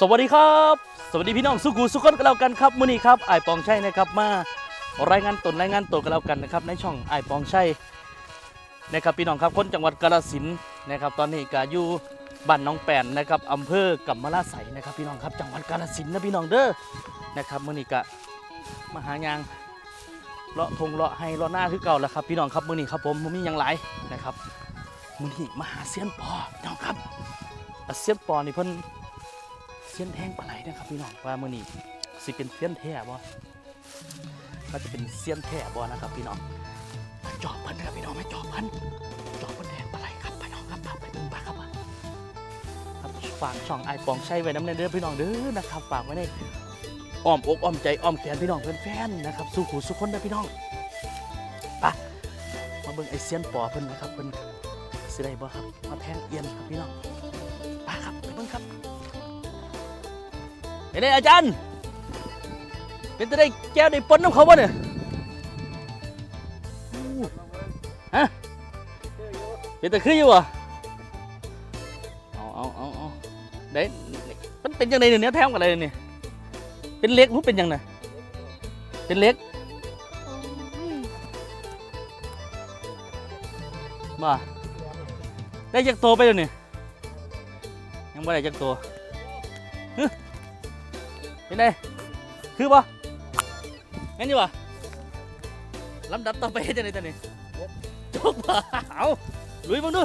สวัสดีครับ สวัสดีพี่น้องสุกูสุขคนกันแล้วกันครับมื้อนี้ครับไอปองชัยนะครับมารายงานตนรายงานตัวกันแล้วกันนะครับในช่องไอปองชัยนะครับพี่น้องครับคนจังหวัดกาฬสินธุ์นะครับตอนนี้ก็อยู่บ้านหน้องแปนนะครับอำเภอกัมมะลาไสนะครับพี่น้องครับจังหวัดกาฬสินธุ์นะพี่น้องเด้อนะครับมื้อนี้ก็มาหายางเลาะทงเลาะให้เลาะหน้าคือเก่าแล้วครับพี่น้องครับมื้อนี้ครับผมบ่มีหยังหลายนะครับมื้อนี้มาหาเซียนปอพี่น้องครับเซียนปอนี่เพิ่น เสี้ยนแท่งปลาไหลนะครับพี่น้องว่ามื่อนี้สิเป็นเสี้ยนแท้บ่ก็จะเป็นเสี้ยนแท้บ่นะครับพี่น้องมาจอบพันนะครับพี่น้องไมาจอบพันจอบพันแทงปลาไหลครับพี่น้องครับพาไปเบิ่งปลาครับว่าครับฝากช่องไอปองใช้ไว้น้ำเนเด้อพี่น้องเด้อนะครับฝากไว้ในอ้อมอกอ้อมใจอ้อมแขนพี่น้องแฟนๆนะครับสู้ขู่สู้คนเด้พี่น้องไปมาเบิ่งไอเสี้ยนปอเพิ่นนะครับเพิ่นสิได้บ่ครับมาแทงเอียนครับพี่น้อง เห็นไหมอาจารย์ เป็นจะได้แก้วได้ปนน้ำเขาบ่เนี่ยฮะเป็นตะคืออยู่อะเอาเอาเอาเอาได้มันเป็นยังไงเนี่ยเนี้ยแถมกันเลยเนี่ยเป็นเล็กรู้เป็นยังไงเป็นเล็กมาได้จากโตวไปแล้วเนี่ยยังไม่ได้จากโตว เป็นไงคือปะงั้นอยู่ปะลำดับต่อไปจะไหนตอนนี้จกปะเอาลุยมึงดู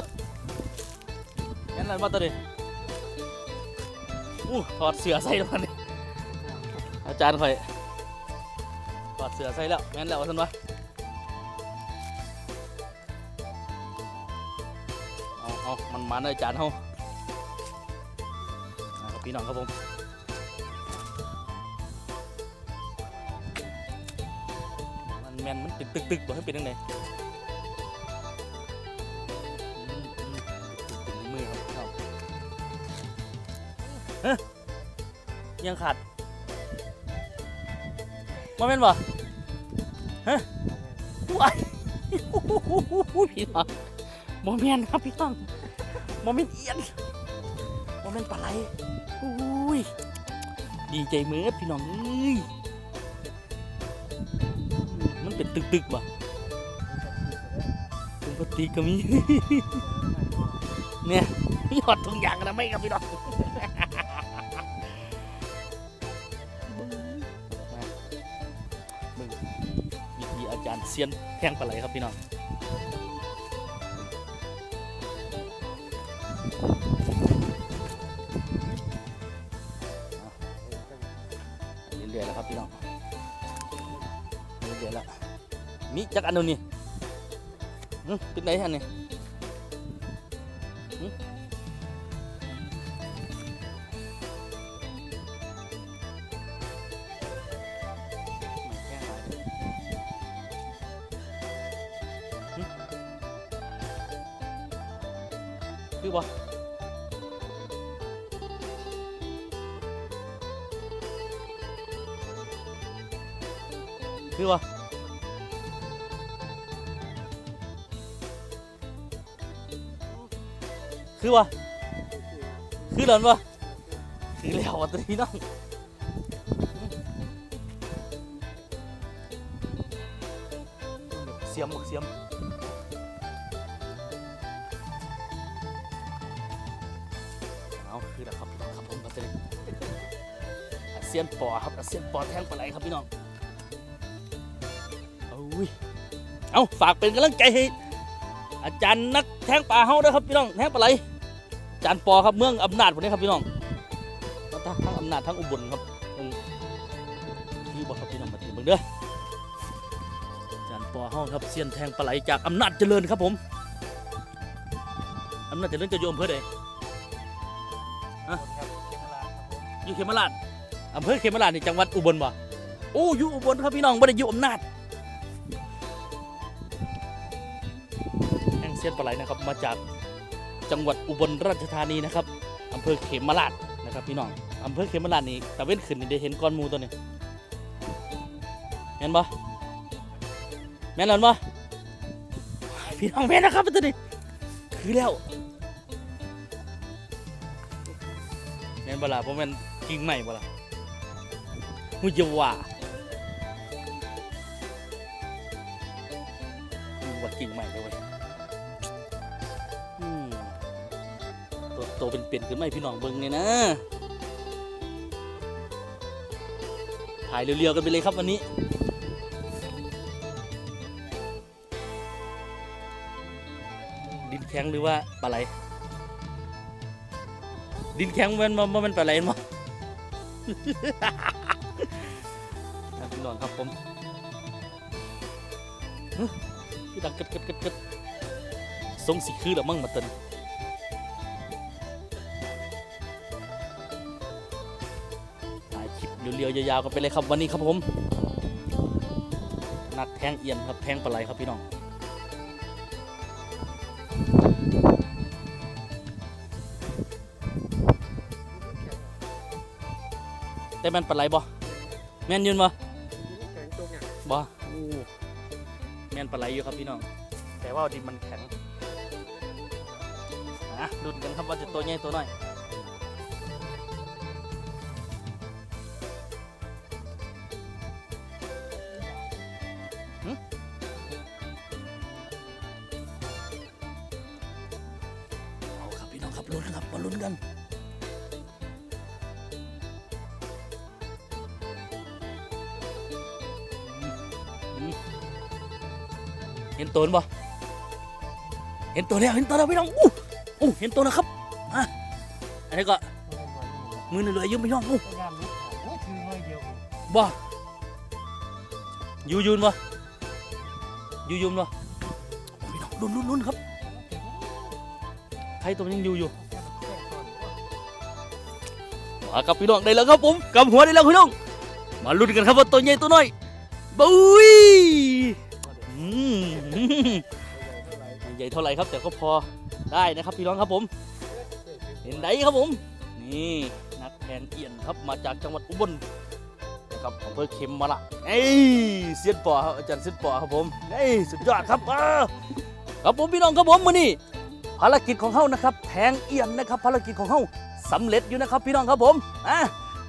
งั้นอะไรมาตัวนี้อู้ถอดเสือใส่แล้วมันนี่อาจารย์คอยถอดเสือใส่แล้วงั้นแล้วท่านวะเอาเอามันมาเลยอาจารย์เฮาเอาครับพี่น้องครับผม แมนมันตึกตึกตึกบอกให้เป็นยังไงอืมอืมตึกตึกมือครับเอาเฮ้ยยังขาดมาเป็นบ่เฮ้ยว้ายพี่น้องโมเมนครับพี่น้องโมเมนเอียนโมเมนปลาไหลอุ้ยดีใจเมื่อพี่น้องเอ้ย มันเป็นตึกๆบ่เป็นปกติก็มีเนี่ยมีหอดทุงยางกันนะไม่ครับพี่น้องมาเบิ่งวิธีอาจารย์เซียนแทงปลาไหลครับพี่น้อง มีจักอันเดียวนี่หึเป็น คือบ่คือบ่คือวะคือหลอนวะคือแล้ววะตัวนี้น้องเสียมบักเสียมเอาคือแล้วครับพี่น้องครับผมก็จะได้อาเซียนปอครับอาเซียนปอแทงปลาไหลครับพี่น้องเอาอุ้ยเอาฝากเป็นกำลังใจให้อาจารย์นักแทงปลาเฮาด้อครับพี่น้องแทงปลาไหล จารย์ปอครับเมืองอำนาจพวกนี้ครับพี่น้องทั้งอำนาจทั้งอุบลครับเอิ่มที่บอกครับพี่น้องมาถึงเบิ่งเด้อาจารย์ปอเฮาครับเซียนแทงปลาไหลจากอำนาจเจริญครับผมอำนาจเจริญจะอยู่อำเภอใดฮะอยู่เขมราชอำเภอเขมราชนี่จังหวัดอุบลบ่โอ้อยู่อุบลครับพี่น้องไม่ได้อยู่อำนาจแห้งเซียนปลาไหลนะครับมาจาก จังหวัดอุบลราชธานีนะครับอำเภอเขมราชนะครับพี่น้องอำเภอเขมราชนี่ตะเว้นขึ้นนี่ได้เห็นก้อนมูตัวนี้เห็นปะแม่นหรอปะพี่น้องแม่นนะครับตัวนี้คือแล้วแม่นบ่ล่ะบ่แม่นกิ่งใหม่บ่ล่ะมุยจว่าว่ากิ่งใหม่เลยเว้ย ตัวโตเป็นเปลี่ยนขึ้นไหมาพี่น้องเบิ่งเนี่ยนะ ถ่ายเรียวๆกันไปเลยครับวันนี้ดินแข็งหรือว่าปลาไหล ดินแข็งมันมันมันเป็นปลาไหลมั้งพี่น้องครับผมพี่ดังกึดกึดกึดกึดทรงสีคือหรือมั่งมาเติน เรียวๆยาวๆกันไปเลยครับวันนี้ครับผมนัดแทงเอียนครับแทงปลาไหลครับพี่น้องแต่แมันปลาไหลบ่แม่นยืนบ่บ่อู้แม่นปลาไหลอยู่ครับพี่น้อง แต่ว่าดินมันแข็งนะดุนกันครับว่าจะตัวใหญ่ตัวน้อย ครับมาลุ้นกันเห็นตัวบ่เห็นตัวแล้วเห็นตัวแล้วพี่น้องอู้อู้เห็นตัวแล้วครับอะอันนี้ก็มือเหลือๆอยืมพี่น้องอู้บ่ยูยูนบ่ยูยูนบ่โอ้พี่น้องลุ้นลุ้นลุ้นครับใครตัวยังอยู่อยู่ มากับพี่น้องได้แล้วครับผมกำหัวได้แล้วพี่น้อง มาลุ้นกันครับว่าตัวใหญ่ตัวน้อยบุ้ยอืมใหญ่เท่าไหร่ครับแต่ก็พอได้นะครับพี่น้องครับผม เห็นไหนครับผม นี่นักแทนเอียนครับมาจากจังหวัดอุบลนะครับอำเภอเข็มมาละเอ้ยเสียนปอครับอาจารย์เสียนปอครับผมเอ้ยสุดยอดครับอ่าครับผมพี่น้องครับผมมือนี่ภารกิจของเขานะครับ แทงเอียนนะครับ ภารกิจของเขา สำเร็จอยู่นะครับพี่น้องครับผมอะ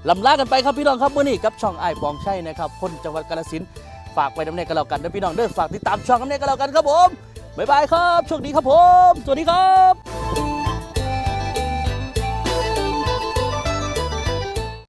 ลำลากันไปครับพี่น้องครับมือนี้กับช่องไอ้ปองใช่นะครับคนจังหวัดกาฬสินธุ์ฝากไปน้ำเนยกันแล้วกันนะพี่น้องเด้อฝากติดตามช่องน้ำเนยกันแล้วกันครับผมบ๊ายบายครับโชคดีครับผม สวัสดีครับ